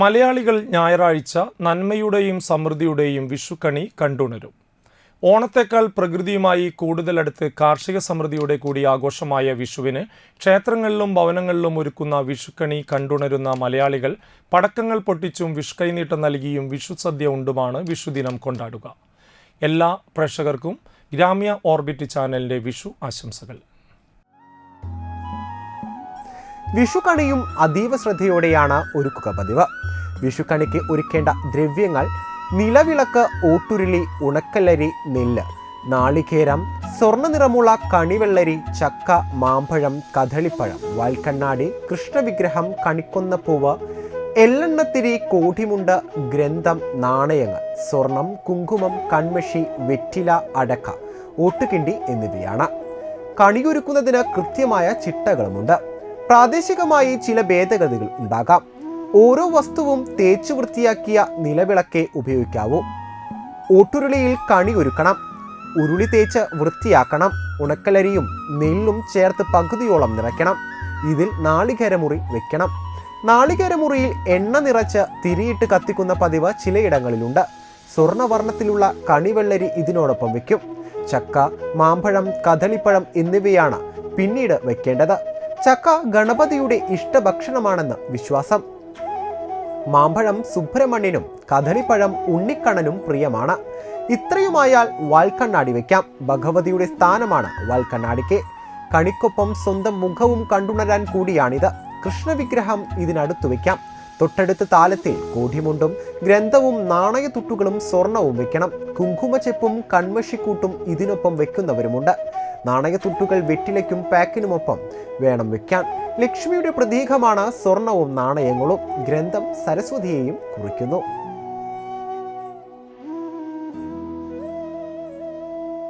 മലയാളികൾ ഞായറാഴ്ച നന്മയുടെയും സമൃദ്ധിയുടെയും വിഷുക്കണി കണ്ടുണരും. ഓണത്തേക്കാൾ പ്രകൃതിയുമായി കൂടുതലടുത്ത് കാർഷിക സമൃദ്ധിയുടെ കൂടി ആഘോഷമായ വിഷുവിന് ക്ഷേത്രങ്ങളിലും ഭവനങ്ങളിലും ഒരുക്കുന്ന വിഷുക്കണി കണ്ടുണരുന്ന മലയാളികൾ പടക്കങ്ങൾ പൊട്ടിച്ചും വിഷുക്കൈനീട്ടം നൽകിയും വിഷുസദ്യ ഉണ്ടുമാണ് വിഷുദിനം കൊണ്ടാടുക. എല്ലാ പ്രേക്ഷകർക്കും ഗ്രാമ്യ ഓർബിറ്റ് ചാനലിന്റെ വിഷു ആശംസകൾ. വിഷുക്കണിയും അതീവ ശ്രദ്ധയോടെയാണ് ഒരുക്കുക പതിവ്. വിഷുക്കണിക്ക് ഒരുക്കേണ്ട ദ്രവ്യങ്ങൾ നിലവിളക്ക് ഓട്ടുരുളി ഉണക്കല്ലരി നെല്ല് നാളികേരം സ്വർണ നിറമുള്ള കണിവെള്ളരി ചക്ക മാമ്പഴം കദളിപ്പഴം വാൽക്കണ്ണാടി കൃഷ്ണവിഗ്രഹം കണിക്കൊന്ന കണിക്കൊന്നപ്പൂവ് എള്ളെണ്ണത്തിരി കോടിമുണ്ട് ഗ്രന്ഥം നാണയങ്ങൾ സ്വർണം കുങ്കുമം കൺമഷി വെറ്റില അടക്ക ഓട്ടുകിണ്ടി എന്നിവയാണ്. കണിയൊരുക്കുന്നതിന് കൃത്യമായ ചിട്ടകളുമുണ്ട്. പ്രാദേശികമായി ചില ഭേദഗതികൾ ഉണ്ടാകാം. ഓരോ വസ്തുവും തേച്ചു വൃത്തിയാക്കിയ നിലവിളക്കെ ഉപയോഗിക്കാവൂ. ഓട്ടുരുളിയിൽ കണി ഒരുക്കണം. ഉരുളി തേച്ച് വൃത്തിയാക്കണം. ഉണക്കലരിയും നെല്ലും ചേർത്ത് പകുതിയോളം നിറയ്ക്കണം. ഇതിൽ നാളികേരമുറി വെക്കണം. നാളികേരമുറിയിൽ എണ്ണ നിറച്ച് തിരിയിട്ട് കത്തിക്കുന്ന പതിവ് ചിലയിടങ്ങളിലുണ്ട്. സ്വർണവർണത്തിലുള്ള കണിവെള്ളരി ഇതിനോടൊപ്പം വെക്കും. ചക്ക മാമ്പഴം കദളിപ്പഴം എന്നിവയാണ് പിന്നീട് വെക്കേണ്ടത്. ചക്ക ഗണപതിയുടെ ഇഷ്ടഭക്ഷണമാണെന്ന് വിശ്വാസം. മാമ്പഴം സുബ്രഹ്മണ്യനും കദളിപ്പഴം ഉണ്ണിക്കണ്ണനും പ്രിയമാണ്. ഇത്രയുമായാൽ വാൽക്കണ്ണാടി വയ്ക്കാം. ഭഗവതിയുടെ സ്ഥാനമാണ് വാൽക്കണ്ണാടിക്ക്. കണിക്കൊപ്പം സ്വന്തം മുഖവും കണ്ടുണരാൻ കൂടിയാണിത്. കൃഷ്ണവിഗ്രഹം ഇതിനടുത്തു വയ്ക്കാം. തൊട്ടടുത്ത താലത്തിൽ കോടിമുണ്ടും ഗ്രന്ഥവും നാണയത്തുട്ടുകളും സ്വർണവും വെക്കണം കുങ്കുമച്ചെപ്പും കൺമഷിക്കൂട്ടും ഇതിനൊപ്പം വെക്കുന്നവരുമുണ്ട് നാണയത്തുട്ടുകൾ വെറ്റിലയ്ക്കും പാക്കിനുമൊപ്പം വേണം വെക്കാൻ. ലക്ഷ്മിയുടെ പ്രതീകമാണ് സ്വർണവും നാണയങ്ങളും. ഗ്രന്ഥം സരസ്വതിയെയും കുറിക്കുന്നു.